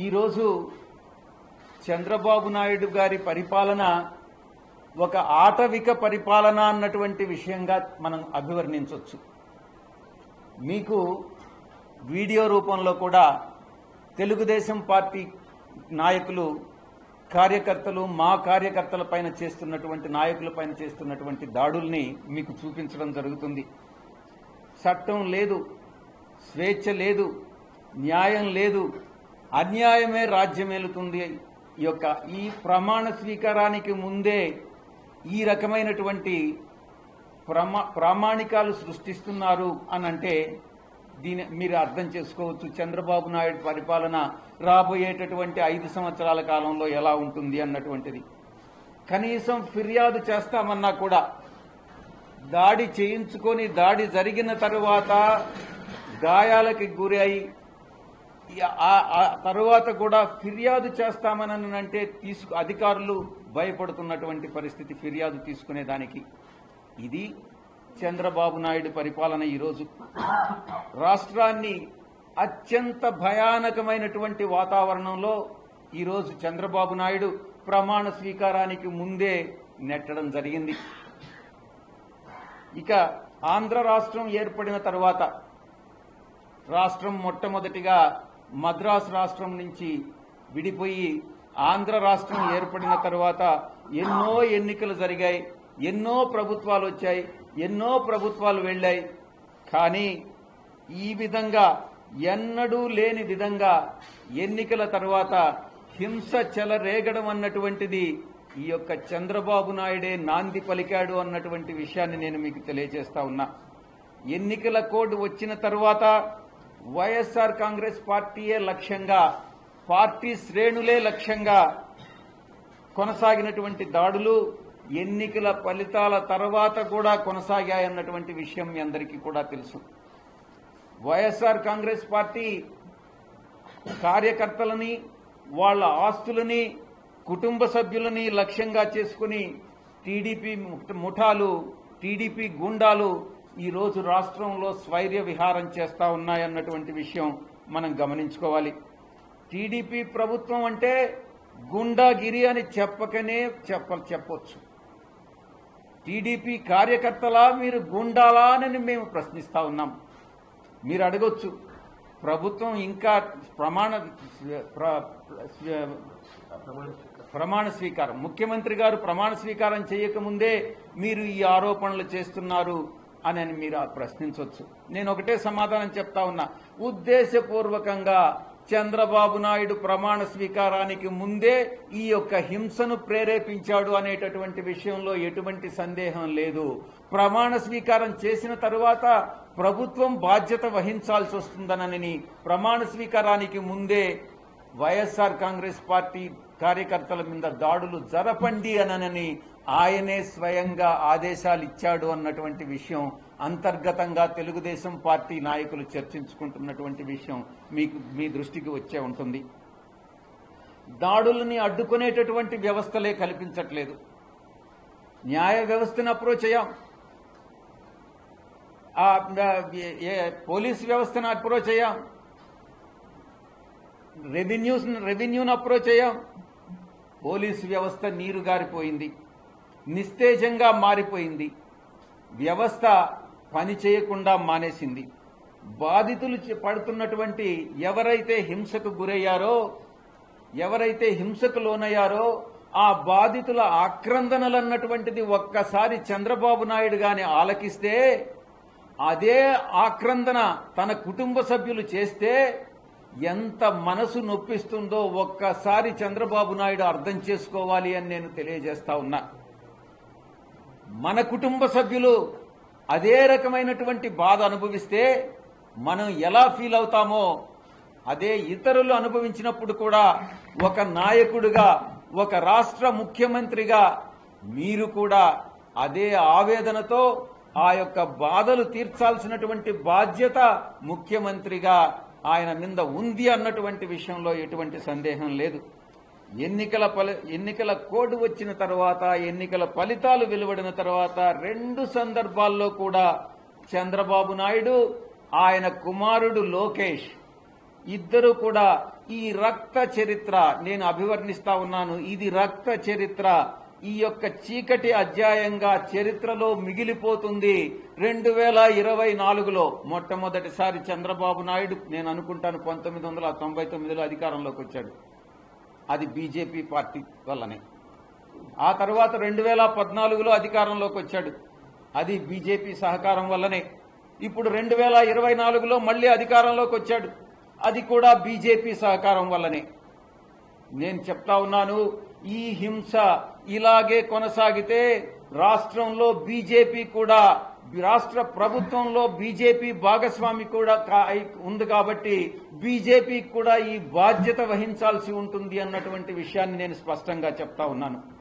ఈరోజు చంద్రబాబు నాయుడు గారి పరిపాలన ఒక ఆటవిక పరిపాలన అన్నటువంటి విషయంగా మనం అభివర్ణించవచ్చు మీకు వీడియో రూపంలో కూడా తెలుగుదేశం పార్టీ నాయకులు కార్యకర్తలు మా కార్యకర్తల పైన చేస్తున్నటువంటి నాయకుల పైన చేస్తున్నటువంటి దాడుల్ని మీకు చూపించడం జరుగుతుంది. చట్టం లేదు స్వేచ్ఛ లేదు న్యాయం లేదు అన్యాయమే రాజ్యమేలుతుంది ఈ యొక్క ఈ ప్రమాణ స్వీకారానికి ముందే ఈ రకమైనటువంటి ప్రమా ప్రామాణికాలు సృష్టిస్తున్నారు అని అంటే దీని మీరు అర్థం చేసుకోవచ్చు. చంద్రబాబు నాయుడు పరిపాలన రాబోయేటటువంటి ఐదు సంవత్సరాల కాలంలో ఎలా ఉంటుంది అన్నటువంటిది. కనీసం ఫిర్యాదు చేస్తామన్నా కూడా దాడి చేయించుకొని దాడి జరిగిన తరువాత గాయాలకి గురై తర్వాత కూడా ఫిర్యాదు చేస్తామని అంటే తీసుకు అధికారులు భయపడుతున్నటువంటి పరిస్థితి ఫిర్యాదు తీసుకునేదానికి. ఇది చంద్రబాబు నాయుడు పరిపాలన ఈరోజు. రాష్ట్రాన్ని అత్యంత భయానకమైనటువంటి వాతావరణంలో ఈరోజు చంద్రబాబు నాయుడు ప్రమాణ స్వీకారానికి ముందే నెట్టడం జరిగింది. ఇక ఆంధ్ర రాష్ట్రం ఏర్పడిన తర్వాత రాష్ట్రం మొట్టమొదటిగా మద్రాసు రాష్ట్రం నుంచి విడిపోయి ఆంధ్ర రాష్ట్రం ఏర్పడిన తర్వాత ఎన్నో ఎన్నికలు జరిగాయి ఎన్నో ప్రభుత్వాలు వచ్చాయి ఎన్నో ప్రభుత్వాలు వెళ్ళాయి. కానీ ఈ విధంగా ఎన్నడూ లేని విధంగా ఎన్నికల తర్వాత హింస చెలరేగడం అన్నటువంటిది ఈ యొక్క చంద్రబాబు నాయుడే నాంది పలికాడు అన్నటువంటి విషయాన్ని నేను మీకు తెలియజేస్తా ఉన్నా. ఎన్నికల కోడ్ వచ్చిన తరువాత వైఎస్ఆర్ కాంగ్రెస్ పార్టీయే లక్ష్యంగా పార్టీ శ్రేణులే లక్ష్యంగా కొనసాగినటువంటి దాడులు ఎన్నికల ఫలితాల తర్వాత కూడా కొనసాగాయన్నటువంటి విషయం మీ అందరికీ కూడా తెలుసు. వైఎస్ఆర్ కాంగ్రెస్ పార్టీ కార్యకర్తలని వాళ్ళ ఆస్తులని కుటుంబ సభ్యులని లక్ష్యంగా చేసుకుని టీడీపీ ముఠాలు టీడీపీ గుండాలు ఈ రోజు రాష్ట్రంలో స్వైర్య విహారం చేస్తా ఉన్నాయన్నటువంటి విషయం మనం గమనించుకోవాలి. టీడీపీ ప్రభుత్వం అంటే గుండాగిరి అని చెప్పకనే చెప్ప చెప్పొచ్చు. టీడీపీ కార్యకర్తలా మీరు గుండాలా అని మేము ప్రశ్నిస్తా ఉన్నాం. మీరు అడగొచ్చు. ప్రభుత్వం ఇంకా ప్రమాణ ప్ర- ప్రమాణ స్వీకారం. ముఖ్యమంత్రి గారు ప్రమాణ స్వీకారం చేయకముందే మీరు ఈ ఆరోపణలు చేస్తున్నారు. అని అని మీరు ప్రశ్నించవచ్చు నేను ఒకటే సమాధానం చెప్తా ఉన్నా. ఉద్దేశపూర్వకంగా చంద్రబాబు నాయుడు ప్రమాణ స్వీకారానికి ముందే ఈ యొక్క హింసను ప్రేరేపించాడు అనేటటువంటి విషయంలో ఎటువంటి సందేహం లేదు. ప్రమాణ స్వీకారం చేసిన తరువాత ప్రభుత్వం బాధ్యత వహించాల్సి వస్తుందనని ప్రమాణ స్వీకారానికి ముందే వైఎస్ఆర్ కాంగ్రెస్ పార్టీ కార్యకర్తల మీద దాడులు జరపండి అనని ఆయనే స్వయంగా ఆదేశాలు ఇచ్చాడు అన్నటువంటి విషయం అంతర్గతంగా తెలుగుదేశం పార్టీ నాయకులు చర్చించుకుంటున్నటువంటి విషయం మీకు మీ దృష్టికి వచ్చే ఉంటుంది. దాడుల్ని అడ్డుకునేటటువంటి వ్యవస్థలే కల్పించట్లేదు. న్యాయ వ్యవస్థను అప్రోచ్ అయ్యాం పోలీస్ వ్యవస్థను అప్రోచ్ అయ్యాం రెవెన్యూస్ రెవెన్యూను అప్రోచ్ అయ్యాం పోలీసు వ్యవస్థ నీరు గారిపోయింది. నిస్తేజంగా మారిపోయింది. వ్యవస్థ పని చేయకుండా మానేసింది. బాధితులు చే- పడుతున్నటువంటి ఎవరైతే హింసకు గురయ్యారో ఎవరైతే హింసకు లోనయ్యారో ఆ బాధితుల ఆక్రందనలన్నటువంటిది ఒక్కసారి చంద్రబాబు నాయుడు గాని ఆలకిస్తే అదే ఆక్రందన తన కుటుంబ సభ్యులు చేస్తే ఎంత మనసు నొప్పిస్తుందో ఒక్కసారి చంద్రబాబు నాయుడు అర్థం చేసుకోవాలి అని నేను తెలియజేస్తా ఉన్నా. మన కుటుంబ సభ్యులు అదే రకమైనటువంటి బాధ అనుభవిస్తే మనం ఎలా ఫీల్ అవుతామో అదే ఇతరులు అనుభవించినప్పుడు కూడా ఒక నాయకుడిగా ఒక రాష్ట్ర ముఖ్యమంత్రిగా మీరు కూడా అదే ఆవేదనతో ఆ యొక్క బాధలు తీర్చాల్సినటువంటి బాధ్యత ముఖ్యమంత్రిగా ఆయన మీద ఉంది అన్నటువంటి విషయంలో ఎటువంటి సందేహం లేదు. ఎన్నికల ఫలి ఎన్నికల కోడ్ వచ్చిన తర్వాత ఎన్నికల ఫలితాలు వెలువడిన తర్వాత రెండు సందర్భాల్లో కూడా చంద్రబాబు నాయుడు ఆయన కుమారుడు లోకేష్ ఇద్దరు కూడా ఈ రక్త చరిత్ర నేను అభివర్ణిస్తా ఉన్నాను. ఇది రక్త చరిత్ర. ఈ యొక్క చీకటి అధ్యాయంగా చరిత్రలో మిగిలిపోతుంది. రెండు వేల ఇరవై నాలుగులో మొట్టమొదటిసారి చంద్రబాబు నాయుడు నేను అనుకుంటాను పంతొమ్మిది వందల తొంభై తొమ్మిదిలో అధికారంలోకి వచ్చాడు. అది బీజేపీ పార్టీ వల్లనే. ఆ తర్వాత రెండు వేల పద్నాలుగులో అధికారంలోకి వచ్చాడు. అది బీజేపీ సహకారం వల్లనే. ఇప్పుడు రెండు వేల ఇరవై నాలుగులో మళ్ళీ అధికారంలోకి వచ్చాడు. అది కూడా బీజేపీ సహకారం వల్లనే. నేను చెప్తా ఉన్నాను ఈ హింస ఇలాగే కొనసాగితే రాష్ట్రంలో బీజేపీ కూడా రాష్ట్ర ప్రభుత్వంలో బీజేపీ భాగస్వామి కూడా కా- ఉంది కాబట్టి బీజేపీ కూడా ఈ బాధ్యత వహించాల్సి ఉంటుంది అన్నటువంటి విషయాన్ని నేను స్పష్టంగా చెప్తా ఉన్నాను.